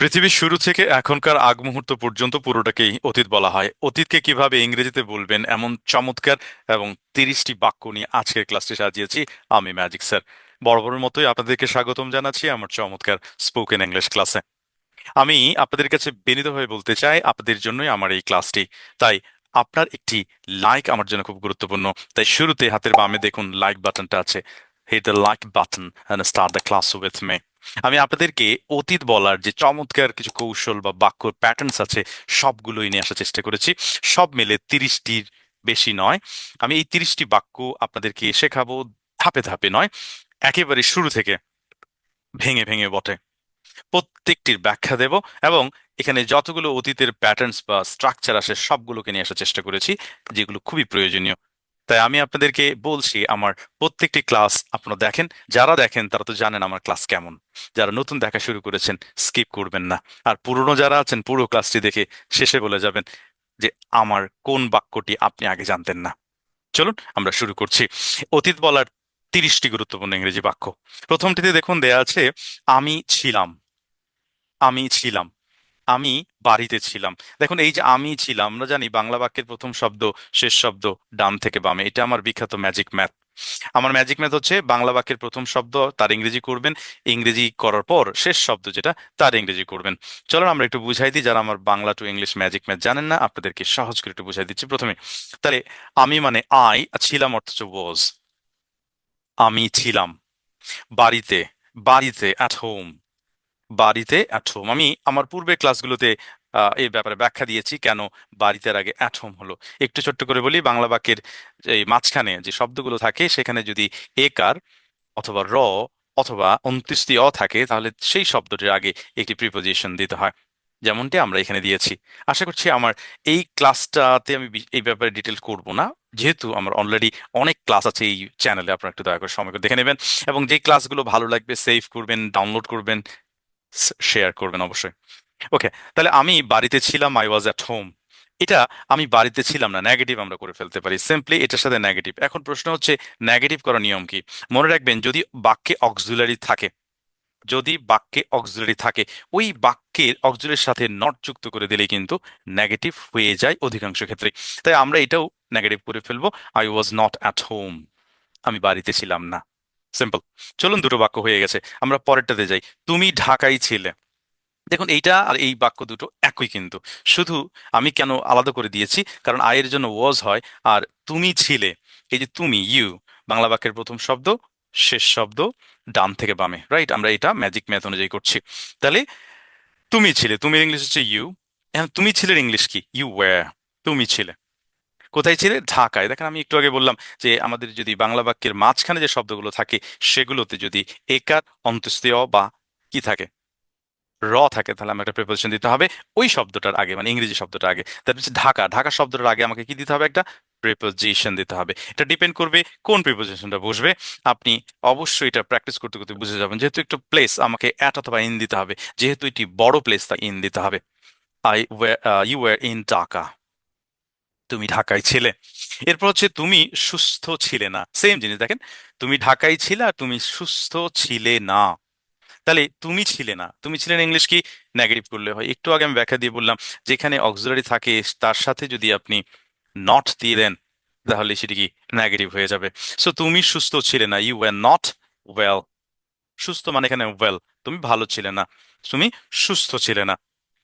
পৃথিবীর শুরু থেকে এখনকার আগ মুহূর্ত পর্যন্ত পুরোটাকেই অতীত বলা হয়। অতীতকে কীভাবে ইংরেজিতে বলবেন এমন চমৎকার এবং তিরিশটি বাক্য নিয়ে আজকের ক্লাসটি সাজিয়েছি, আমি ম্যাজিক স্যার। বরাবরের মতোই আপনাদেরকে স্বাগতম জানাচ্ছি আমার চমৎকার স্পোকেন ইংলিশ ক্লাসে। আমি আপনাদের কাছে বিনীতভাবে বলতে চাই, আপনাদের জন্যই আমার এই ক্লাসটি। তাই আপনার একটি লাইক আমার জন্য খুব গুরুত্বপূর্ণ। তাই শুরুতে হাতের বামে দেখুন, লাইক বাটনটা আছে। Hit the like button and start the class with me আমি আপনাদেরকে অতীত বলার যে চমৎকার কিছু কৌশল বা বাক্য প্যাটার্নস আছে, সবগুলোই নিয়ে আসার চেষ্টা করেছি। সব মিলে তিরিশটির বেশি নয়। আমি এই তিরিশটি বাক্য আপনাদেরকে শেখাবো ধাপে ধাপে নয়, একেবারে শুরু থেকে ভেঙে ভেঙে বটে। প্রত্যেকটির ব্যাখ্যা দেব এবং এখানে যতগুলো অতীতের প্যাটার্নস বা স্ট্রাকচার আসে, সবগুলোকে নিয়ে আসার চেষ্টা করেছি, যেগুলো খুবই প্রয়োজনীয়। তাই আমি আপনাদেরকে বলছি, আমার প্রত্যেকটি ক্লাস আপনারা দেখেন। যারা দেখেন, তারা তো জানেন আমার ক্লাস কেমন। যারা নতুন দেখা শুরু করেছেন, স্কিপ করবেন না। আর পুরনো যারা আছেন, পুরো ক্লাসটি দেখে শেষে বলে যাবেন যে, আমার কোন বাক্যটি আপনি আগে জানতেন না? চলুন, আমরা শুরু করছি। অতীত বলার তিরিশটি গুরুত্বপূর্ণ ইংরেজি বাক্য। প্রথমটিতে দেখুন, দেয়া আছে, আমি ছিলাম। আমি ছিলাম। আমি বাড়িতে ছিলাম। দেখুন, এই যে আমি ছিলাম, আমরা জানি বাংলা বাক্যের প্রথম শব্দ, শেষ শব্দ, ডান থেকে বামে। এটা আমার বিখ্যাত ম্যাজিক ম্যাথ আমার ম্যাজিক ম্যাথ হচ্ছে বাংলা বাক্যের প্রথম শব্দ, তার ইংরেজি করবেন। ইংরেজি করার পর শেষ শব্দ যেটা, তার ইংরেজি করবেন। চলো আমরা একটু বুঝাই দিই, যারা আমার Bangla to English magic math জানেন না, আপনাদেরকে সহজ করে একটু বুঝাই দিচ্ছি প্রথমে। তাহলে, আমি মানে আই ছিলাম অর্থ ওয়াজ আমি ছিলাম। বাড়িতে বাড়িতে অ্যাট হোম বাড়িতে অ্যাট হোম আমি আমার পূর্বে ক্লাসগুলোতে এই ব্যাপারে ব্যাখ্যা দিয়েছি কেন বাড়িতে আগে অ্যাট হোম হলো। একটু ছোট্ট করে বলি, বাংলা বাক্যের এই মাঝখানে যে শব্দগুলো থাকে, সেখানে যদি একার অথবা র অথবা অন্ত্যেষ্টি অ থাকে, তাহলে সেই শব্দটির আগে একটি প্রিপোজিশন দিতে হয়। যেমনটি আমরা এখানে দিয়েছি। আশা করছি আমার এই ক্লাসটাতে আমি এই ব্যাপারে ডিটেল করব না। যেহেতু আমার অলরেডি অনেক ক্লাস আছে, এই চ্যানেলে আপনারা একটু দয়া করে সময় করে দেখে নেবেন। এবং যে ক্লাসগুলো ভালো লাগবে সেভ করবেন ডাউনলোড করবেন শেয়ার করবেন অবশ্যই। ওকে তাহলে আমি বাড়িতে ছিলাম আই ওয়াজ অ্যাট হোম এটা আমি বাড়িতে ছিলাম না নেগেটিভ আমরা করে ফেলতে পারি। সিম্পলি এটার সাথে নেগেটিভ এখন প্রশ্ন হচ্ছে নেগেটিভ করার নিয়ম কি? মনে রাখবেন, যদি বাক্যে অক্সিলারি থাকে, যদি বাক্যে অক্সিলারি থাকে, ওই বাক্যের অক্সিলারির সাথে নট যুক্ত করে দিলেই কিন্তু নেগেটিভ হয়ে যায় অধিকাংশ ক্ষেত্রে। তাই আমরা এটাও নেগেটিভ করে ফেলব। I was not at home আমি বাড়িতে ছিলাম না। সিম্পল চলুন দুটো বাক্য হয়ে গেছে, আমরা পরেরটাতে যাই। তুমি ঢাকায় ছিলে। দেখুন, এইটা আর এই বাক্য দুটো একই কিন্তু। শুধু আমি কেন আলাদা করে দিয়েছি? কারণ আয়ের জন্য ওয়াজ হয় আর তুমি ছিলে। এই যে তুমি ইউ বাংলা বাক্যের প্রথম শব্দ, শেষ শব্দ, ডান থেকে বামে রাইট আমরা এটা ম্যাজিক ম্যাথ অনুযায়ী করছি। তাহলে, তুমি ছিলে, তুমি ইংলিশ হচ্ছে ইউ তুমি ছিলে ইংলিশ কি? ইউ ওয়্যার তুমি ছিলে। কোথায় ছিলে? ঢাকায়। দেখেন, আমি একটু আগে বললাম যে, আমাদের যদি বাংলা বাক্যের মাঝখানে যে শব্দগুলো থাকে, সেগুলোতে যদি একার অন্তস্তীয় বা কি থাকে? র থাকে, তাহলে আমাকে একটা প্রিপোজিশন দিতে হবে। ওই শব্দটার আগে মানে ইংরেজি শব্দটা আগে। তার হচ্ছে ঢাকা। ঢাকা শব্দটার আগে আমাকে কি দিতে হবে? একটা প্রিপোজিশন দিতে হবে। এটা ডিপেন্ড করবে কোন প্রিপোজিশনটা বসবে। আপনি অবশ্যই এটা প্র্যাকটিস করতে করতে বুঝে যাবেন। যেহেতু একটু প্লেস আমাকে অ্যাট অথবা ইন দিতে হবে, যেহেতু এটি বড় প্লেস তা ইন দিতে হবে। I you were in Dhaka তুমি ঢাকায় ছিলে। এরপর হচ্ছে তুমি সুস্থ ছিলে না। সেম জিনিস, দেখেন, তুমি ঢাকায় ছিলে আর তুমি সুস্থ ছিলে না। তাহলে তুমি ছিলে না। তুমি ছিলেন ইংলিশ কি? নেগেটিভ করলে হয়। একটু আগে আমি ব্যাখ্যা দিয়ে বললাম, যেখানে অক্সিলারি থাকে, তার সাথে যদি আপনি নট দিয়ে দেন, তাহলে সেটি কি? নেগেটিভ হয়ে যাবে। সো তুমি সুস্থ ছিলে না। ইউ ওয়ার নট ওয়েল সুস্থ মানে এখানে ওয়েল তুমি ভালো ছিলে না। তুমি সুস্থ ছিলে না।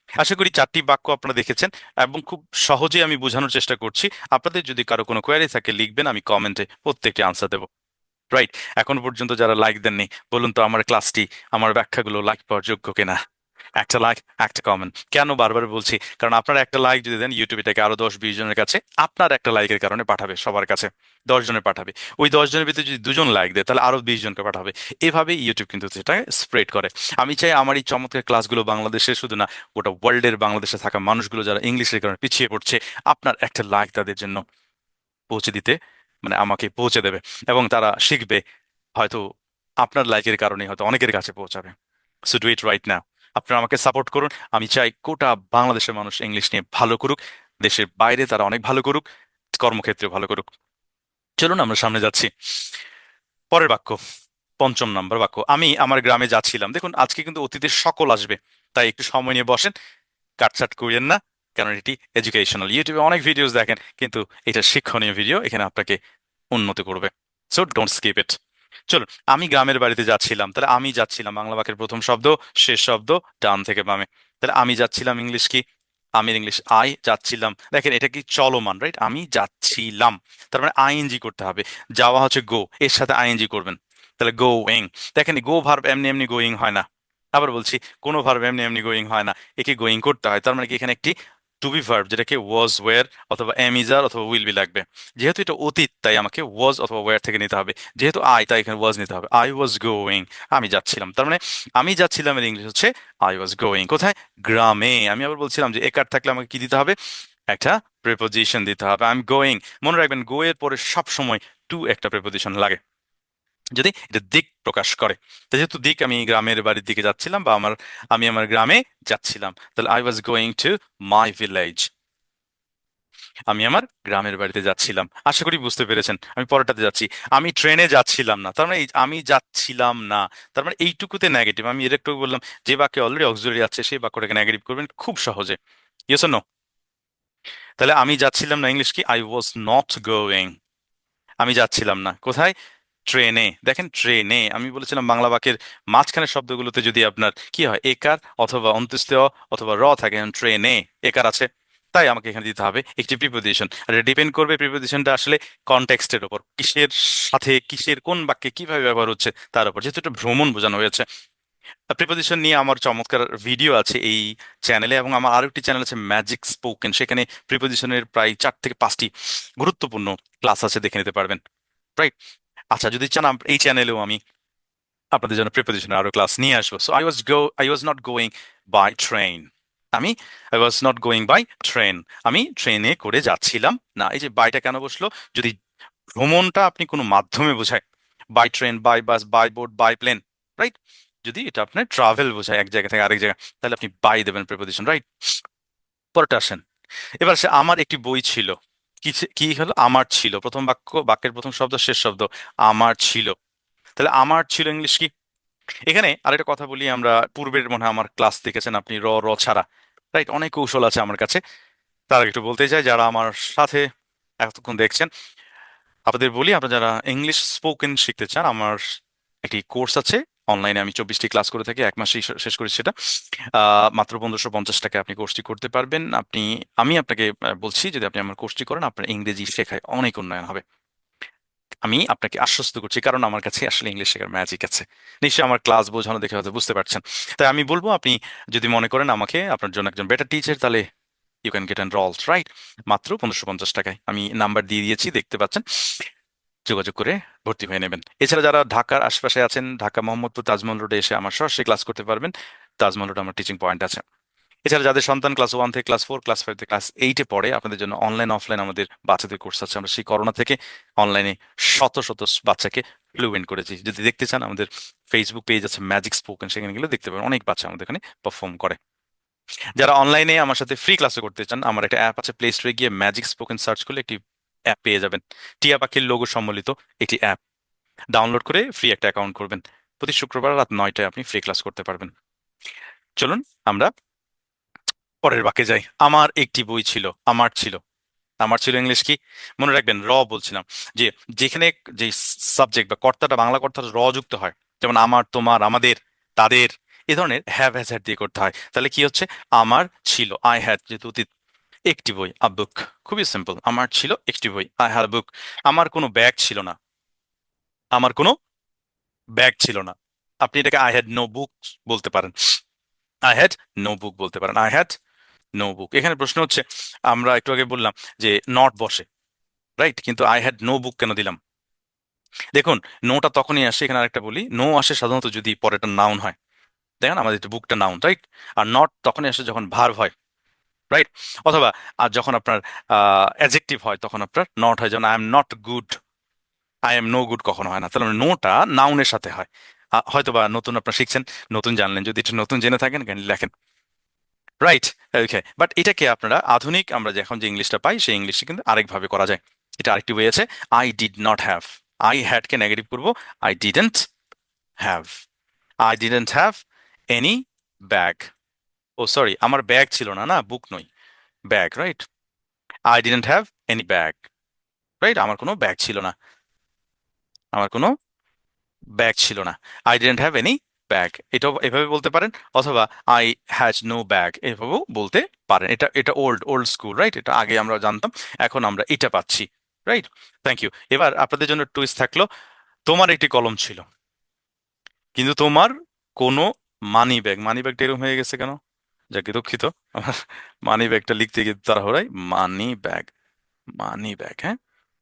আশা করি চারটি বাক্য আপনারা দেখেছেন এবং খুব সহজে আমি বোঝানোর চেষ্টা করছি। আপনাদের যদি কারও কোনো কোয়ারি থাকে, লিখবেন, আমি কমেন্টে প্রত্যেকটি আনসার দেবো। রাইট এখন পর্যন্ত যারা লাইক দেননি, বলুন তো আমার ক্লাসটি আমার ব্যাখ্যাগুলো লাইক পাওয়ার যোগ্য কিনা? একটা লাইক একটা কমেন্ট কেন বারবার বলছি? কারণ আপনার একটা লাইক যদি দেন ইউটিউব এটাকে আরও দশ বিশ জনের কাছে আপনার একটা লাইকের কারণে পাঠাবে সবার কাছে। দশ জনের পাঠাবে। ওই দশ জনের ভিতরে যদি দুজন লাইক দেয়, তাহলে আরও বিশ জনকে পাঠাবে। এভাবে ইউটিউব কিন্তু সেটা স্প্রেড করে। আমি চাই আমার এই চমৎকার ক্লাসগুলো বাংলাদেশে শুধু না, গোটা ওয়ার্ল্ডের বাংলাদেশে থাকা মানুষগুলো যারা ইংলিশের কারণে পিছিয়ে পড়ছে, আপনার একটা লাইক তাদের জন্য পৌঁছে দিতে মানে আমাকে পৌঁছে দেবে এবং তারা শিখবে। হয়তো আপনার লাইকের কারণে হয়তো অনেকের কাছে পৌঁছাবে। So do it right now আপনারা আমাকে সাপোর্ট করুন। আমি চাই গোটা বাংলাদেশের মানুষ ইংলিশ নিয়ে ভালো করুক। দেশের বাইরে তারা অনেক ভালো করুক কর্মক্ষেত্রে ভালো করুক। চলুন আমরা সামনে যাচ্ছি। পরের বাক্য, পঞ্চম নম্বর বাক্য। আমি আমার গ্রামে যাচ্ছিলাম। দেখুন, আজকে কিন্তু অতীতের সকল আসবে। তাই একটু সময় নিয়ে বসেন। কাটছাট করিয়েন না, কারণ এটি এডুকেশনাল ইউটিউবে অনেক ভিডিওস দেখেন, কিন্তু এটা শিক্ষণীয় ভিডিও এখানে আপনাকে উন্নতি করবে। সো ডোন্ট স্কিপ ইট চলুন, আমি গ্রামের বাড়িতে যাচ্ছিলাম, তাহলে আমি যাচ্ছিলাম, বাংলা বাক্যের প্রথম শব্দ, শেষ শব্দ, ডান থেকে বামে। তাহলে আমি যাচ্ছিলাম ইংলিশ কি? আমি ইংলিশ, আই যাচ্ছিলাম। দেখেন, এটা কি চলমান রাইট আমি যাচ্ছিলাম। তার মানে আইএনজি করতে হবে। যাওয়া হচ্ছে গো এর সাথে আইএনজি করবেন। তাহলে গোয়িং দেখেন গো ভার্ব এমনি এমনি গোয়িং হয় না। আবার বলছি, কোনো ভার্ব এমনি এমনি গোয়িং হয় না। একে গোয়িং করতে হয়, তার মানে কি এখানে একটি টু বি ভার্ব যেটাকে ওয়াজ ওয়ার অথবা এম এমিজার অথবা উইল বি লাগবে। যেহেতু এটা অতীত, তাই আমাকে ওয়াজ অথবা ওয়ার থেকে নিতে হবে। যেহেতু আই তাই এখানে ওয়াজ নিতে হবে। আই ওয়াজ গোয়িং আমি যাচ্ছিলাম। তার মানে আমি যাচ্ছিলাম এর ইংলিশ হচ্ছে আই ওয়াজ গোয়িং কোথায়? গ্রামে। আমি আবার বলছিলাম যে একার থাকলে আমাকে কি দিতে হবে? একটা প্রেপোজিশন দিতে হবে। আই এম গোয়িং মনে রাখবেন গো এর পরে সব সময় টু একটা প্রেপোজিশন লাগে। যদি এটা দিক প্রকাশ করে। যেহেতু দিক আমি গ্রামের বাড়ির দিকে যাচ্ছিলাম বা আমার, আমি আমার গ্রামে যাচ্ছিলাম, তাহলে I was going to my village আমি আমার গ্রামের বাড়িতে যাচ্ছিলাম। আশা করি বুঝতে পেরেছেন, আমি পরেরটাতে যাচ্ছি। আমি ট্রেনে যাচ্ছিলাম না, তার মানে আমি যাচ্ছিলাম না, তার মানে এইটুকুতে নেগেটিভ আমি এর একটু বললাম, যে বাক্যে অলরেডি অক্সিলারি আছে, সেই বাক্যটাকে নেগেটিভ করবেন খুব সহজে। ইয়েস নো তাহলে আমি যাচ্ছিলাম না ইংলিশ কি? আই ওয়াজ নট গোয়িং আমি যাচ্ছিলাম না। কোথায়? ট্রেনে, দেখেন ট্রেনে, আমি বলেছিলাম বাংলা বাক্যের মাঝখানের শব্দগুলোতে যদি আপনার কি হয়, একার অথবা অন্ত্যেষ্ট অথবা র থাকে ট্রেনে, একার আছে, তাই আমাকে এখানে দিতে হবে একটি প্রিপোজিশন আর ডিপেন্ড করবে প্রিপোজিশনটা আসলে কনটেক্সটের উপর, কিসের সাথে, কিসের কোন বাক্যে কীভাবে ব্যবহার হচ্ছে, তার উপর, যেহেতু এটা ভ্রমণ বোঝানো হয়েছে। প্রিপোজিশন নিয়ে আমার চমৎকার ভিডিও আছে এই চ্যানেলে এবং আমার আরও একটি চ্যানেল আছে ম্যাজিক স্পোকেন সেখানে প্রিপোজিশনের প্রায় চার থেকে পাঁচটি গুরুত্বপূর্ণ ক্লাস আছে, দেখে নিতে পারবেন রাইট আচ্ছা যদি চান এই চ্যানেলেও আমি আপনাদের জন্য প্রিপোজিশনের আরও ক্লাস নিয়ে আসব। So I was go I was not going by train আমি I was not going by train আমি ট্রেনে করে যাচ্ছিলাম না। এই যে বাইটা কেন বসল? যদি ভ্রমণটা আপনি কোনো মাধ্যমে বোঝায় by train by bus by boat by plane right যদি এটা আপনার ট্রাভেল বোঝায় এক জায়গা থেকে আরেক জায়গা, তাহলে আপনি বাই দেবেন প্রিপোজিশন রাইট পরেরটা আসেন। এবার সে, আমার একটি বই ছিল। কি কি হলো? আমার ছিল। প্রথম বাক্য, বাক্যের প্রথম শব্দ, শেষ শব্দ, আমার ছিল। তাহলে আমার ছিল ইংলিশ কি? এখানে আরেকটা কথা বলি আমরা, পূর্বের মনে হয় আমার ক্লাস দেখেছেন আপনি, র র ছাড়া। রাইট অনেক কৌশল আছে আমার কাছে। তার একটু বলতে চাই, যারা আমার সাথে এতক্ষণ দেখছেন, আপনাদের বলি, আপনারা যারা ইংলিশ স্পোকেন শিখতে চান, আমার একটি কোর্স আছে অনলাইনে আমি চব্বিশটি ক্লাস করে থাকি, এক মাসেই শেষ করেছি সেটা। মাত্র পনেরোশো পঞ্চাশ টাকায় আপনি কোর্সটি করতে পারবেন। আপনি, আমি আপনাকে বলছি যদি আপনি আমার কোর্সটি করেন, আপনার ইংরেজি শেখায় অনেক উন্নয়ন হবে। আমি আপনাকে আশ্বস্ত করছি, কারণ আমার কাছে আসলে ইংলিশ শেখার ম্যাজিক আছে। নিশ্চয়ই আমার ক্লাস বোঝানো দেখে হয়তো বুঝতে পারছেন। তাই আমি বলব, আপনি যদি মনে করেন আমাকে, আপনার জন্য একজন বেটার টিচার তাহলে you can get enrolled right মাত্র পনেরোশো পঞ্চাশ টাকায়। আমি নাম্বার দিয়ে দিয়েছি, দেখতে পাচ্ছেন। যোগাযোগ করে ভর্তি হয়ে নেবেন। এছাড়া যারা ঢাকার আশপাশে আছেন, ঢাকা মোহাম্মদপুর তাজমহল রোডে এসে আমার সরাসরি ক্লাস করতে পারবেন। তাজমহল রোডে আমার টিচিং পয়েন্ট আছে। এছাড়া যাদের সন্তান ক্লাস ওয়ান থেকে ক্লাস ফোর ক্লাস ফাইভ থেকে ক্লাস এইটে পড়ে, আপনাদের জন্য অনলাইন অফলাইন আমাদের বাচ্চাদের কোর্স আছে। আমরা সেই করোনা থেকে অনলাইনে শত শত বাচ্চাকে ফ্লুয়েন্ট করেছি। যদি দেখতে চান, আমাদের ফেসবুক পেজ আছে ম্যাজিক স্পোকেন সেখানে গেলে দেখতে পাবেন অনেক বাচ্চা আমাদের এখানে পারফর্ম করে। যারা অনলাইনে আমার সাথে ফ্রি ক্লাসে করতে চান, আমার একটা অ্যাপ আছে প্লে স্টোরে গিয়ে ম্যাজিক স্পোকেন সার্চ করলে একটি অ্যাপ পেয়ে যাবেন। টিয়া পাখির লোগো সম্বলিত একটি অ্যাপ ডাউনলোড করে ফ্রি একটা অ্যাকাউন্ট করবেন। প্রতি শুক্রবার রাত নয়টায় আপনি ফ্রি ক্লাস করতে পারবেন। চলুন আমরা পরের বাক্যে যাই। আমার একটি বই ছিল, আমার ছিল। আমার ছিল ইংলিশ কি? মনে রাখবেন, র বলছিলাম যে যেখানে যে সাবজেক্ট বা কর্তাটা, বাংলা কর্তাটা র যুক্ত হয়, যেমন আমার, তোমার, আমাদের, তাদের, এ ধরনের হ্যাভ হ্যাজ হ্যাড দিয়ে করতে হয়। তাহলে কি হচ্ছে? আমার ছিল আই হ্যাড যেহেতু অতীত একটি বই আ বুক খুবই সিম্পল আমার ছিল একটি বই আই হ্যাড বুক আমার কোনো ব্যাগ ছিল না, আমার কোনো ব্যাগ ছিল না, আপনি এটাকে আই হ্যাড নো বুক বলতে পারেন আই হ্যাড নো বুক বলতে পারেন আই হ্যাড নো বুক এখানে প্রশ্ন হচ্ছে, আমরা একটু আগে বললাম যে নট বসে রাইট কিন্তু আই হ্যাড নো বুক কেন দিলাম, দেখুন নোটা তখনই আসে, এখানে আরেকটা বলি নো আসে সাধারণত যদি পরেটা নাউন হয়, দেখেন আমাদের বুকটা নাউন রাইট আর নট তখনই আসে যখন ভার্ব হয় রাইট অথবা আর যখন আপনার অ্যাজেক্টিভ হয়, তখন আপনার নট হয়, যেমন I am not good I am no good কখনো হয় না। তাহলে নোটা নাউনের সাথে হয়। হয়তো বা নতুন আপনার শিখছেন, নতুন জানলেন, যদি এটা নতুন জেনে থাকেন লেখেন। রাইট ওকে বাট এটাকে আপনারা আধুনিক, আমরা যে এখন যে ইংলিশটা পাই, সেই ইংলিশটা কিন্তু আরেকভাবে করা যায়। এটা আরেকটি ওয়ে আছে I did not have I হ্যাডকে negative করব I didn't have I didn't have any bag oh sorry আমার ব্যাগ ছিল না না বুক নই। Bag right I didn't have any bag right আমার কোনো ব্যাগ ছিল না। আমার কোনো ব্যাগ ছিল না। I didn't have any bag এটাও এভাবে বলতে পারেন, অথবা আই হ্যাজ নো ব্যাগ এভাবেও বলতে পারেন। এটা এটা ওল্ড ওল্ড স্কুল রাইট এটা আগে আমরা জানতাম, এখন আমরা এটা পাচ্ছি রাইট থ্যাংক ইউ এবার আপনাদের জন্য টুইস্ট থাকল, তোমার একটি কলম ছিল, কিন্তু তোমার কোনো মানি ব্যাগ মানি ব্যাগটা এরকম হয়ে গেছে কেন? যাকে দুঃখিত। আমার মানি ব্যাগটা লিখতে গিয়ে তাড়াহুড়াই। মানি ব্যাগ মানি ব্যাগ হ্যাঁ?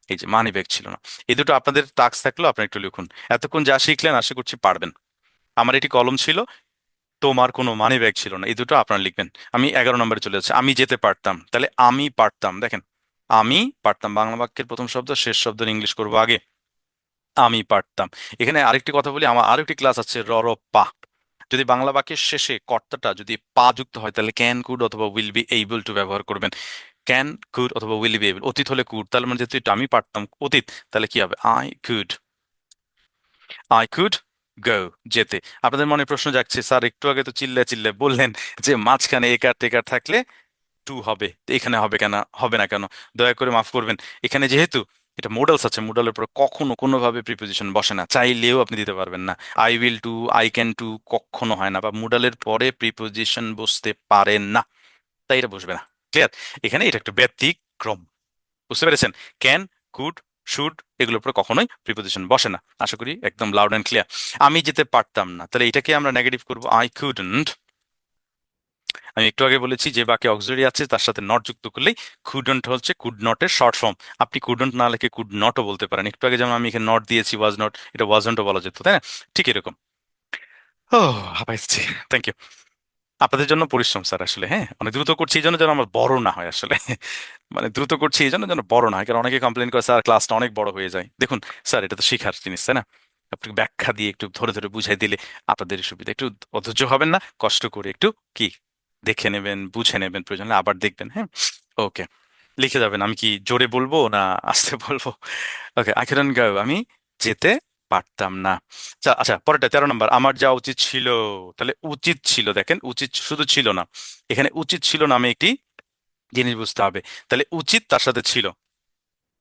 এই যে মানি ব্যাগ ছিল না। এই দুটো আপনাদের টাস্ক থাকল আপনি একটু লিখুন। এতক্ষণ যা শিখলেন আশা করছি পারবেন। আমার একটি কলম ছিল, তোমার কোনো মানি ব্যাগ ছিল না। এই দুটো আপনারা লিখবেন। আমি এগারো নম্বরে চলে যাচ্ছি। আমি যেতে পারতাম। তাহলে আমি পারতাম। দেখেন, আমি পারতাম। বাংলা বাক্যের প্রথম শব্দ, শেষ শব্দ ইংলিশ করব আগে। আমি পারতাম। এখানে আরেকটি কথা বলি। আমার আরেকটি ক্লাস আছে র র পা যদি বাংলা বাক্যের শেষে কর্তাটা যদি পা যুক্ত হয়, তাহলে ক্যান কুড অথবা উইল বি এইবল টু ব্যবহার করবেন। ক্যান কুড অথবা উইল বি এবল অতীত হলে কুড তাহলে মানে যেহেতু আমি পারতাম, অতীত, তাহলে কি হবে? I could I could go যেতে। আপনাদের মনে প্রশ্ন যাচ্ছে স্যার, একটু আগে তো চিল্লে চিল্লে বললেন যে মাঝখানে একার টেকার থাকলে টু হবে। এখানে হবে কেন? হবে না কেন? দয়া করে মাফ করবেন। এখানে যেহেতু এটা মোডালস আছে মোডালের উপর কখনো কোনোভাবে প্রিপোজিশন বসে না। চাইলেও আপনি দিতে পারবেন না। I will to I can to কখনো হয় না বা মোডালের পরে প্রিপোজিশন বসতে পারে না। তাই এটা বসবে না। ক্লিয়ার এখানে এটা একটা ব্যতিক্রম। বুঝতে পেরেছেন? ক্যান কুড শুড এগুলোর উপর কখনোই প্রিপোজিশন বসে না। আশা করি একদম লাউড অ্যান্ড ক্লিয়ার আমি যেতে পারতাম না। তাহলে এটাকে আমরা নেগেটিভ করব। আই কুডন্ট আমি একটু আগে বলেছি যে বাকি অক্সিলারি আছে, তার সাথে নট যুক্ত করলেই কুডন্ট হচ্ছে কুড নটের শর্ট ফর্ম আপনি কুডন্ট না লিখে কুড নটও বলতে পারেন। একটু আগে যেমন আমি এখানে নট দিয়েছি ওয়াজ নট এটা ওয়াজ ওয়াজন্টও বলা যেত, তাই না? ঠিক এরকম। ও হাবাইছি থ্যাংক ইউ আপনাদের জন্য পরিশ্রম স্যার আসলে হ্যাঁ? অনেক দ্রুত করছি এই জন্য যেন আমার বড় না হয় আসলে। মানে দ্রুত করছি এই জন্য যেন বড় না হয়, কারণ অনেকে কমপ্লেন করে, স্যার ক্লাসটা অনেক বড় হয়ে যায়। দেখুন, স্যার, এটা তো শেখার জিনিস, তাই না? আপনি ব্যাখ্যা দিয়ে একটু ধরে ধরে বুঝাই দিলে আপনাদের সুবিধা। একটু অধৈর্য হবেন না, কষ্ট করে একটু কি দেখে নেবেন, বুঝে নেবেন প্রয়োজন হলে আবার দেখবেন হ্যাঁ? ওকে। লিখে যাবেন, আমি কি জোরে বলব না আস্তে বলব? ওকে আই ক্যান গো আমি যেতে পারতাম না। আচ্ছা পরেরটা, তেরো নম্বর, আমার যা উচিত ছিল, তাহলে উচিত ছিল, দেখেন, উচিত শুধু ছিল না। এখানে উচিত ছিল না আমি একটি জিনিস বুঝতে হবে। তাহলে উচিত তার সাথে ছিল।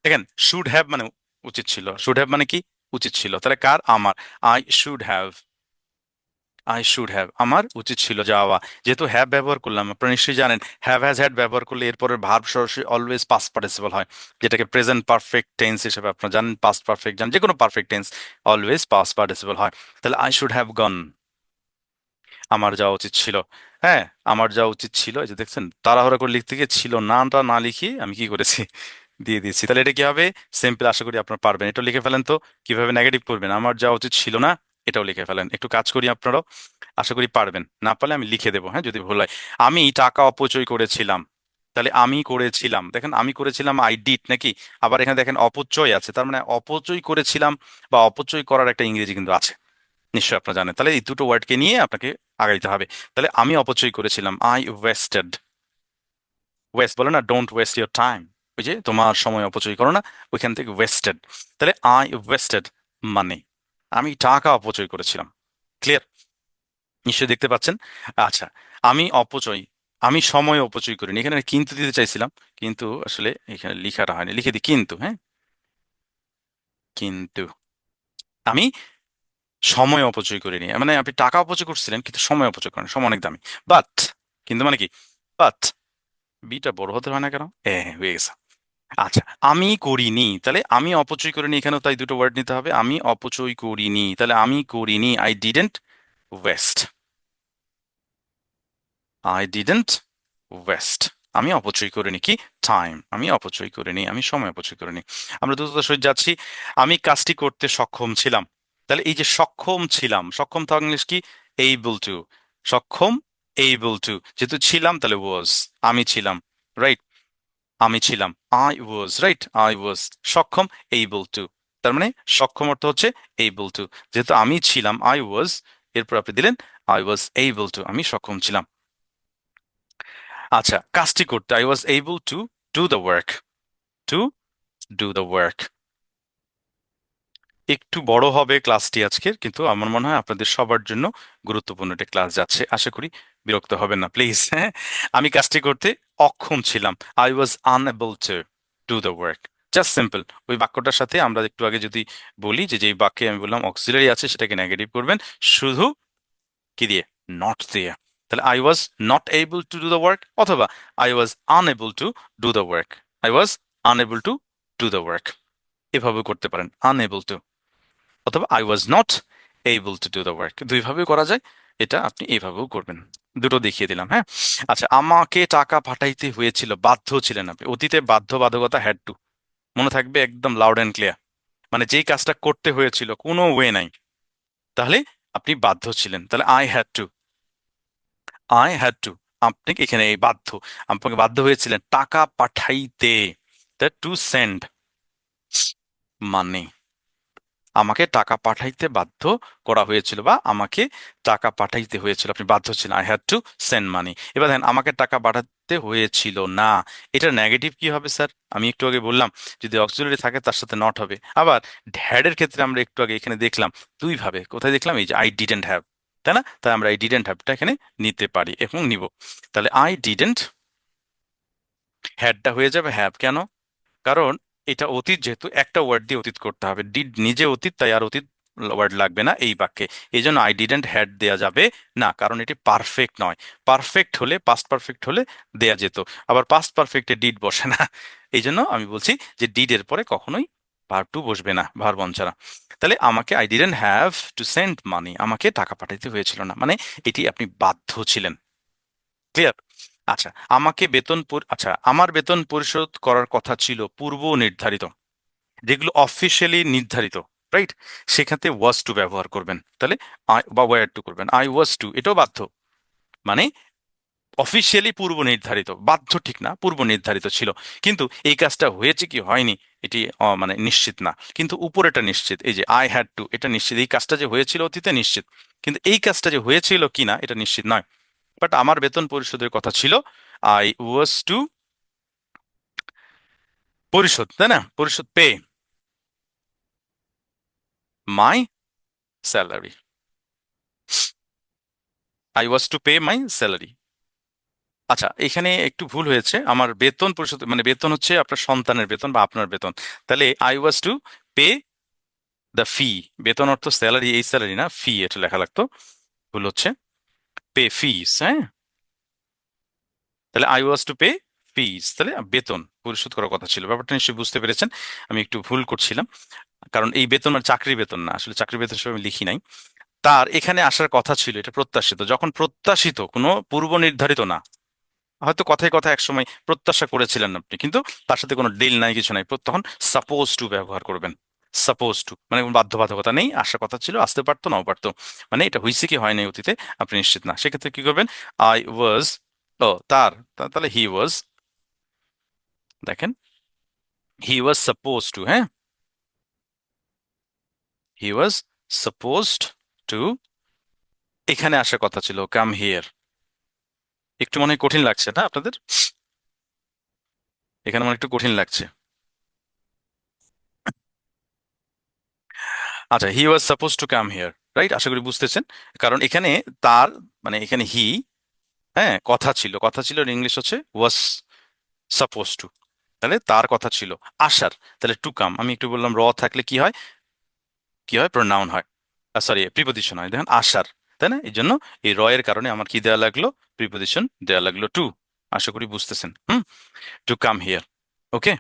দেখেন শুড হ্যাভ মানে উচিত ছিল। শুড হ্যাভ মানে কি? উচিত ছিল। তাহলে কার? আমার। I should have I should have আমার উচিত ছিল যাওয়া। যেহেতু হ্যাভ ব্যবহার করলাম, আপনারা নিশ্চয়ই জানেন হ্যাভ হ্যাজ হ্যাড ব্যবহার করলে এরপরের ভার্ব সরাসরি অলওয়েজ পাস্ট পার্টিসিপাল হয়। যেটাকে প্রেজেন্ট পারফেক্ট টেন্স হিসেবে আপনারা জানেন পাস্ট পারফেক্ট জানেন যে কোনো perfect tense always past participle হয়। তাহলে আই শুড হ্যাভ গন আমার যাওয়া উচিত ছিল। হ্যাঁ আমার যাওয়া উচিত ছিল, এই যে দেখছেন, তাড়াহুড়া করে লিখতে গিয়ে ছিল নাটা না লিখিয়ে আমি কি করেছি? দিয়ে দিয়েছি। তাহলে এটা কি হবে? সিম্পল আশা করি আপনারা পারবেন। এটা লিখে ফেলেন তো, কীভাবে নেগেটিভ করবেন? আমার যাওয়া উচিত ছিল না এটাও লিখে ফেলেন। একটু কাজ করি আপনারাও। আশা করি পারবেন। না পারলে আমি লিখে দেবো হ্যাঁ যদি ভুল হয়। আমি টাকা অপচয় করেছিলাম। তাহলে আমি করেছিলাম। দেখেন, আমি করেছিলাম আই ডিড নাকি? আবার এখানে দেখেন, অপচয় আছে। তার মানে অপচয় করেছিলাম বা অপচয় করার একটা ইংরেজি কিন্তু আছে। নিশ্চয়ই আপনারা জানেন। তাহলে এই দুটো ওয়ার্ডকে নিয়ে আপনাকে আগাইতে হবে। তাহলে আমি অপচয় করেছিলাম। আই ওয়েস্টেড ওয়েস্ট বলে না ডোন্ট ওয়েস্ট ইউর টাইম ওই যে, তোমার সময় অপচয় করো না, ওইখান থেকে ওয়েস্টেড তাহলে আই ওয়েস্টেড মানি আমি টাকা অপচয় করেছিলাম। ক্লিয়ার নিশ্চয়ই দেখতে পাচ্ছেন? আচ্ছা আমি অপচয়, আমি সময় অপচয় করিনি। এখানে কিন্তু দিতে চাইছিলাম, কিন্তু আসলে এখানে লেখাটা হয়নি। লিখে দিই, কিন্তু হ্যাঁ? কিন্তু, আমি সময় অপচয় করিনি। মানে আপনি টাকা অপচয় করছিলেন, কিন্তু সময় অপচয় করেন, সময় অনেক দামি। বাট কিন্তু মানে কি? বাট বিটা বড় হতে হয় না কেন? এ হয়ে গেছে। আচ্ছা আমি করিনি, তাহলে আমি অপচয় করিনি, এখানেও তাই দুটো ওয়ার্ড নিতে হবে, আমি অপচয় করিনি, তাহলে আমি করিনি I didn't waste I didn't waste আমি অপচয় করিনি কি? টাইম আমি অপচয় করিনি, আমি সময় অপচয় করিনি। আমরা দ্রুততার সহিত যাচ্ছি, আমি কাজটি করতে সক্ষম ছিলাম। তাহলে এই যে সক্ষম ছিলাম, সক্ষম তো ইংলিশ কি? এইবল টু সক্ষম এইবল টু যেহেতু ছিলাম, তাহলে ওয়াজ আমি ছিলাম রাইট আমি ছিলাম। I was right I was সক্ষম এইবল টু তার মানে সক্ষম অর্থ হচ্ছে এইবল টু যেহেতু আমি ছিলাম আই ওয়াজ এরপর আপনি দিলেন আই ওয়াজ এইবল টু আমি সক্ষম ছিলাম। আচ্ছা কাজটি করতে I was able to do the work to do the work একটু বড় হবে ক্লাসটি আজকের, কিন্তু আমার মনে হয় আপনাদের সবার জন্য গুরুত্বপূর্ণ একটা ক্লাস যাচ্ছে। আশা করি বিরক্ত হবেন না প্লিজ হ্যাঁ আমি কাজটি করতে অক্ষম ছিলাম। I was unable to do the work just simple ওই বাক্যটার সাথে আমরা একটু আগে যদি বলি যে, যেই বাক্যে আমি বললাম অক্সিলারি আছে, সেটাকে নেগেটিভ করবেন। শুধু কি দিয়ে? নট দিয়ে। তাহলে I was not able to do the work অথবা I was unable to do the work I was unable to do the work এভাবে করতে পারেন। আনএবল টু অথবা I was not able to do the work দুইভাবে করা যায়। এটা আপনি এভাবেও করবেন। দুটো দেখিয়ে দিলাম হ্যাঁ? আচ্ছা আমাকে টাকা পাঠাইতে হয়েছিল, বাধ্য ছিলেন আপনি। অতীতে বাধ্য বাধকতা হ্যাড টু মনে থাকবে একদম লাউড অ্যান্ড ক্লিয়ার মানে যেই কাজটা করতে হয়েছিল, কোনো ওয়ে নাই। তাহলে আপনি বাধ্য ছিলেন। তাহলে I had to I had to আপনি এখানে এই বাধ্য। আপনাকে বাধ্য হয়েছিলেন টাকা পাঠাইতে। টু সেন্ড মানে আমাকে টাকা পাঠাইতে বাধ্য করা হয়েছিল বা আমাকে টাকা পাঠাইতে হয়েছিল। আপনি বাধ্য ছিলেন। I had to send money এবার দেখেন, আমাকে টাকা পাঠাতে হয়েছিল না। এটা নেগেটিভ কি হবে স্যার? আমি একটু আগে বললাম, যদি অক্সিলারি থাকে তার সাথে নট হবে। আবার ড্যাডের ক্ষেত্রে আমরা একটু আগে এখানে দেখলাম দুইভাবে কোথায় দেখলাম? এই যে আই ডিডেন্ট হ্যাভ তাই না? তাই আমরা এই ডিডেন্ট হ্যাভটা এখানে নিতে পারি এবং নিব। তাহলে আই ডিডেন্ট হ্যাডটা হয়ে যাবে হ্যাভ কেন? কারণ এটা অতীত যেহেতু একটা ওয়ার্ড দিয়ে অতীত করতে হবে। ডিড নিজে অতীত, তাই আর অতীত ওয়ার্ড লাগবে না এই বাক্যে। এই জন্য আই ডিডেন্ট হ্যাড দেয়া যাবে না, কারণ এটি পারফেক্ট নয়। পারফেক্ট হলে পাস্ট পারফেক্ট হলে দেয়া যেত। আবার পাস্ট পারফেক্টে ডিড বসে না। এই জন্য আমি বলছি যে ডিড এর পরে কখনোই ভার টু বসবে না ভার ছাড়া। তাহলে আমাকে I didn't have to send money আমাকে টাকা পাঠাইতে হয়েছিল না। মানে এটি আপনি বাধ্য ছিলেন। ক্লিয়ার আচ্ছা আমাকে বেতন আচ্ছা আমার বেতন পরিশোধ করার কথা ছিল পূর্ব নির্ধারিত। যেগুলো অফিসিয়ালি নির্ধারিত রাইট সেখানে ওয়াজ টু ব্যবহার করবেন। তাহলে আই বা ওয়ার টু করবেন। আই ওয়াজ টু এটাও বাধ্য। মানে অফিসিয়ালি পূর্ব নির্ধারিত, বাধ্য ঠিক না, পূর্ব নির্ধারিত ছিল। কিন্তু এই কাজটা হয়েছে কি, হয়নি, এটি মানে নিশ্চিত না। কিন্তু উপরেটা নিশ্চিত, এই যে আই হ্যাড টু এটা নিশ্চিত। এই কাজটা যে হয়েছিল অতীতে নিশ্চিত। কিন্তু এই কাজটা যে হয়েছিল কিনা, এটা নিশ্চিত নয়। বাট আমার বেতন পরিশোধের কথা ছিল। আই ওয়াজ টু পরিশোধ, তাই না? পরিশোধ pay my salary I was to pay my salary আচ্ছা এখানে একটু ভুল হয়েছে। আমার বেতন পরিশোধ মানে বেতন হচ্ছে আপনার সন্তানের বেতন বা আপনার বেতন। তাহলে I was to pay the fee বেতন অর্থ স্যালারি এই স্যালারি না ফি এটা লেখা লাগতো। ভুল হচ্ছে। পে ফিস হ্যাঁ? তাহলে I was to pay fees তাহলে বেতন পরিশোধ করার কথা ছিল। ব্যাপারটা নিশ্চয়ই বুঝতে পেরেছেন, আমি একটু ভুল করছিলাম। কারণ এই বেতন আর চাকরি বেতন না, আসলে চাকরি বেতন হিসেবে আমি লিখি নাই। তার এখানে আসার কথা ছিল, এটা প্রত্যাশিত। যখন প্রত্যাশিত, কোনো পূর্ব নির্ধারিত না, হয়তো কথায় কথায় একসময় প্রত্যাশা করেছিলেন আপনি, কিন্তু তার সাথে কোনো ডিল নাই, কিছু নাই, তখন সাপোজ টু ব্যবহার করবেন। সাপোজ টু মানে কোনো বাধ্যবাধকতা নেই, আসার কথা ছিল, আসতে পারতো, নাও পারতো। মানে এটা হয়েছে কি, হয় নাই অতীতে, আপনি নিশ্চিত না। সেক্ষেত্রে কি করবেন আই ওয়াজ ও, তার তাহলে হি ওয়াজ দেখেন হি ওয়াজ সাপোজ টু হ্যাঁ? হি ওয়াজ সাপোজড টু এখানে আসার কথা ছিল কাম হিয়ার একটু মনে কঠিন লাগছে না আপনাদের? এখানে মনে একটু কঠিন লাগছে। আচ্ছা he was suppose to come here right আশা করি বুঝতেছেন। কারণ এখানে তার মানে এখানে হি হ্যাঁ কথা ছিল। কথা ছিল ইংলিশ হচ্ছে ওয়াজ সাপোজ টু তাহলে তার কথা ছিল আসার তাহলে টু কাম আমি একটু বললাম র থাকলে কি হয়? কি হয়? প্রোনাউন হয়। সরি প্রিপোজিশন হয়। দেখেন আসার তাই না? এই জন্য এই র এর কারণে আমার কি দেওয়া লাগল? প্রিপোজিশন দেওয়া লাগল টু আশা করি বুঝতেছেন, হুম? টু কাম হিয়ার ওকে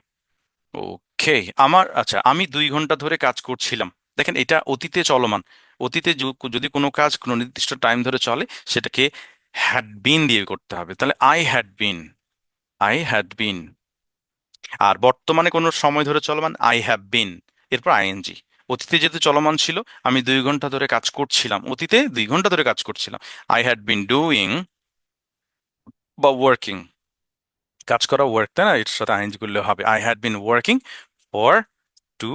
ওকে আমার আচ্ছা আমি দুই ঘণ্টা ধরে কাজ করছিলাম। দেখেন, এটা অতীতে চলমান। অতীতে যদি কোনো কাজ কোনো নির্দিষ্ট টাইম ধরে চলে, সেটাকে হ্যাড বিন দিয়ে করতে হবে। তাহলে I had been I had been আর বর্তমানে কোনো সময় ধরে চলমান আই হ্যাভ বিন এরপর আইএনজি অতীতে যেহেতু চলমান ছিল, আমি দুই ঘণ্টা ধরে কাজ করছিলাম। অতীতে দুই ঘণ্টা ধরে কাজ করছিলাম। আই হ্যাড বিন ডুইং বা ওয়ার্কিং কাজ করা ওয়ার্ক তাই না? এর সাথে আইএনজি করলে হবে। I had been working for two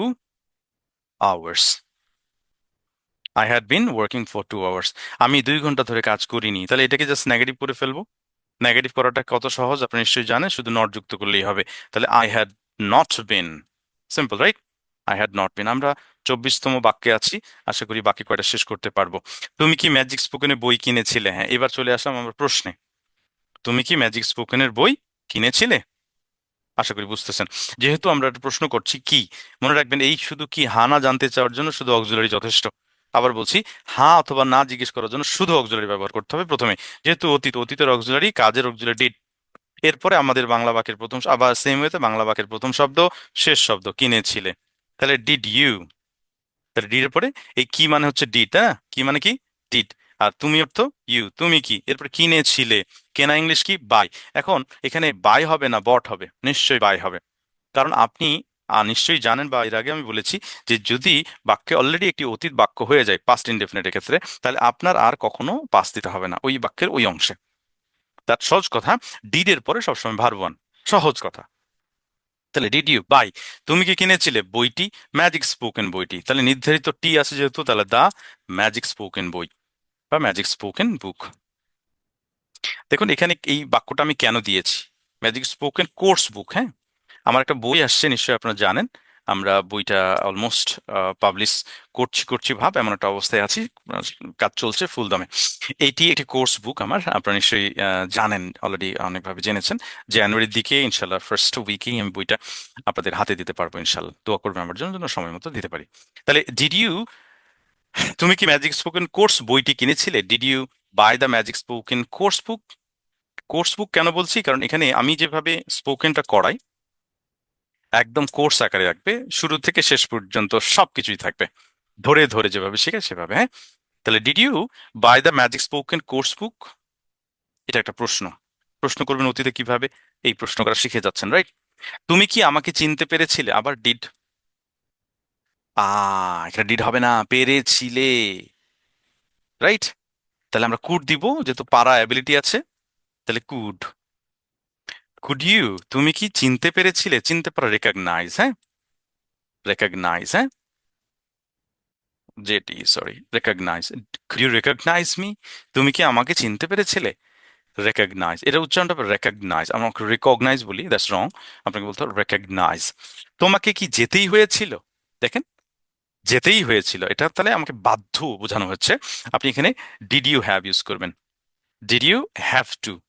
hours I had been working for two hours আমি দুই ঘণ্টা ধরে কাজ করিনি। তাহলে এটাকে জাস্ট নেগেটিভ করে ফেলব? নেগেটিভ করাটা কত সহজ? আপনি নিশ্চয়ই জানেন, শুধু নট যুক্ত করলেই হবে। তাহলে I had not been simple right I had not been আমরা চব্বিশতম বাক্যে আছি। আশা করি বাকি কয়টা শেষ করতে পারব। তুমি কি ম্যাজিক স্পোকেনের বই কিনেছিলে? হ্যাঁ এবার চলে আসলাম আমার প্রশ্নে। তুমি কি ম্যাজিক স্পোকেনের বই কিনেছিলে? আশা করি বুঝতেছেন। যেহেতু আমরা একটা প্রশ্ন করছি, কি? মনে রাখবেন এই শুধু কি হা না জানতে চাওয়ার জন্য শুধু অক্সিলারি যথেষ্ট? আবার বলছি হ্যাঁ অথবা না জিজ্ঞেস করার জন্য শুধু অক্সিলারি ব্যবহার করতে হবে প্রথমে। যেহেতু অতীত, অতীতের অক্সিলারি কাজের অক্সিলারি ডিড এরপরে আমাদের বাংলা বাক্যের প্রথম আবার সেম ওয়েতে বাংলা বাক্যের প্রথম শব্দ, শেষ শব্দ কিনেছিলে তাহলে ডিড ইউ তাহলে ডিড এর পরে এই কি মানে হচ্ছে ডিড হ্যাঁ কি মানে কি? ডিড আর তুমি অর্থ ইউ তুমি কি? এরপরে কিনেছিলে কেনা ইংলিশ কি? বাই এখন এখানে বাই হবে না বট হবে? নিশ্চয়ই বাই হবে। কারণ আপনি নিশ্চয়ই জানেন বা এর আগে আমি বলেছি যে যদি বাক্যে অলরেডি একটি অতীত বাক্য হয়ে যায় পাস্ট ইনডেফিনিটের ক্ষেত্রে, তাহলে আপনার আর কখনো পাস দিতে হবে না ওই বাক্যের ওই অংশে। তার সহজ কথা। ডিডের পরে সবসময় ভারবান সহজ কথা। তাহলে ডিড ইউ বাই তুমি কি কিনেছিলে বইটি? ম্যাজিক স্পোকেন বইটি। তাহলে নির্ধারিত টি আছে যেহেতু, তাহলে দা ম্যাজিক স্পোকেন বই। বা ম্যাজিক স্পোকেন বুক দেখুন, এখানে এই বাক্যটা আমি কেন দিয়েছি? ম্যাজিক স্পোকেন কোর্স বুক হ্যাঁ? আমার একটা বই আসছে, নিশ্চয়ই আপনারা জানেন। আমরা বইটা অলমোস্ট পাবলিশ করছি করছি, ভাব, এমন একটা অবস্থায় আছি। কাজ চলছে ফুল দমে। এইটি একটি কোর্স বুক আমার, আপনারা নিশ্চয়ই জানেন অলরেডি অনেকভাবে জেনেছেন। জানুয়ারির দিকে ইনশাল্লাহ ফার্স্ট উইকেই আমি বইটা আপনাদের হাতে দিতে পারব ইনশাল্লাহ দোয়া করবেন আমার জন্য সময় মতো দিতে পারি। তাহলে ডিড ইউ তুমি কি ম্যাজিক স্পোকেন কোর্স বইটি কিনেছিলে? Did you buy the magic spoken course book course book কেন বলছি? কারণ এখানে আমি যেভাবে স্পোকেনটা করাই, একদম কোর্স আকারে রাখবে, শুরু থেকে শেষ পর্যন্ত সব কিছুই থাকবে। ধরে ধরে যেভাবে শেখে সেভাবে হ্যাঁ? তাহলে did you buy the magic spoken course book এটা একটা প্রশ্ন। প্রশ্ন করবেন অতীতে কীভাবে? এই প্রশ্ন করা শিখে যাচ্ছেন রাইট তুমি কি আমাকে চিনতে পেরেছিলে? আবার ডিড আ ডিড হবে না, পেরেছিলে। রাইট তাহলে আমরা কুড দিব, যেহেতু পারা অ্যাবিলিটি আছে, তাহলে কুড কুড ইউ তুমি কি চিনতে পেরেছিলে? চিনতে পারা রেকগনাইজ হ্যাঁ? রেকগনাইজ হ্যাঁ? Jetty sorry recognize could you recognize me তুমি কি আমাকে চিনতে পেরেছিলে? রেকগনাইজ এটা উচ্চারণটা রেকগনাইজ আমরা রিকগনাইজ বলি দ্যাটস রং আপনাকে বলতে রেকগনাইজ তোমাকে কি যেতেই হয়েছিল? দেখেন যেতেই হয়েছিল। এটা তাহলে আমাকে বাধ্য বোঝানো হচ্ছে। আপনি এখানে ডিড ইউ হ্যাভ ইউজ করবেন। Did you have to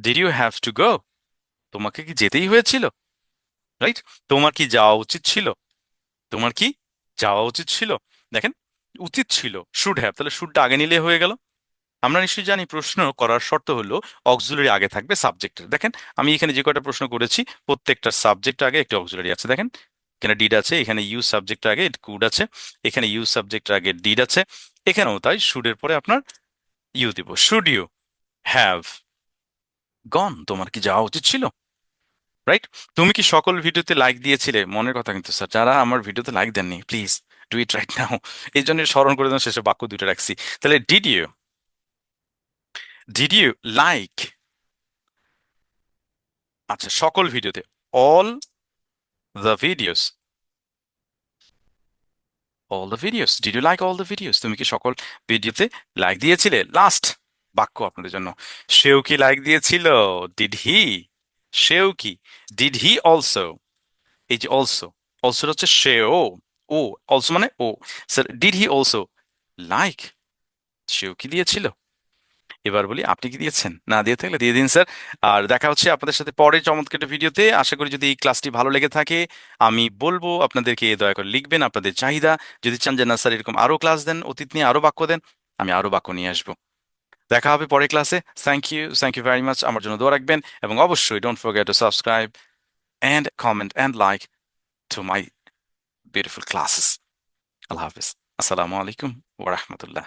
did you have to go তোমাকে কি যেতেই হয়েছিল? রাইট তোমার কি যাওয়া উচিত ছিল? তোমার কি যাওয়া উচিত ছিল? দেখেন, উচিত ছিল শুড হ্যাভ তাহলে শুডটা আগে নিলে হয়ে গেল। আমরা নিশ্চয়ই জানি, প্রশ্ন করার শর্ত হলো অক্সিলারি আগে থাকবে সাবজেক্টের দেখেন, আমি এখানে যে কয়টা প্রশ্ন করেছি, প্রত্যেকটা সাবজেক্ট আগে, একটি অক্সিলারি আছে। দেখেন এখানে ডিড আছে, এখানে ইউ সাবজেক্ট আগে কুড আছে, এখানে ইউ সাবজেক্ট আগে ডিড আছে, এখানেও তাই শুডের পরে আপনার ইউ দিব। শুড ইউ হ্যাভ গন তোমার কি যাওয়া উচিত ছিল? রাইট তুমি কি সকল ভিডিওতে লাইক দিয়েছিলে? মনের কথা কিন্তু স্যার যারা আমার ভিডিওতে লাইক দেননি please do it right now এই জন্য স্মরণ করে দেন শেষে বাক্য দুটো রাখছি। তাহলে did you did you like আচ্ছা সকল ভিডিওতে all the videos all the videos did you like all the videos তুমি কি সকল ভিডিওতে লাইক দিয়েছিলে? লাস্ট বাক্য আপনাদের জন্য। সেও কি লাইক দিয়েছিল? ডিড হি সেও কি? ডিড হি অলসো এই যে অলসো অলসো হচ্ছে সেও। ও। অলসো মানে ও। Sir did he also like সেও কি দিয়েছিল? এবার বলি, আপনি কি দিয়েছেন? না দিয়ে থাকলে দিয়ে দিন, স্যার। আর দেখা হচ্ছে আপনাদের সাথে পরের চমৎকার ভিডিওতে। আশা করি যদি এই ক্লাসটি ভালো লেগে থাকে, আমি বলব আপনাদেরকে দয়া করে লিখবেন আপনাদের চাহিদা। যদি চান যে, না, স্যার, এরকম আরও ক্লাস দেন, অতীত নিয়ে আরও বাক্য দেন, আমি আরও বাক্য নিয়ে আসব। দেখা হবে পরের ক্লাসে। Thank you thank you very much আমার জন্য দোয়া রাখবেন এবং অবশ্যই don't forget to subscribe and comment and like to my beautiful classes আল্লাহ হাফিজ। আসসালামু আলাইকুম ওরহমতুল্লাহ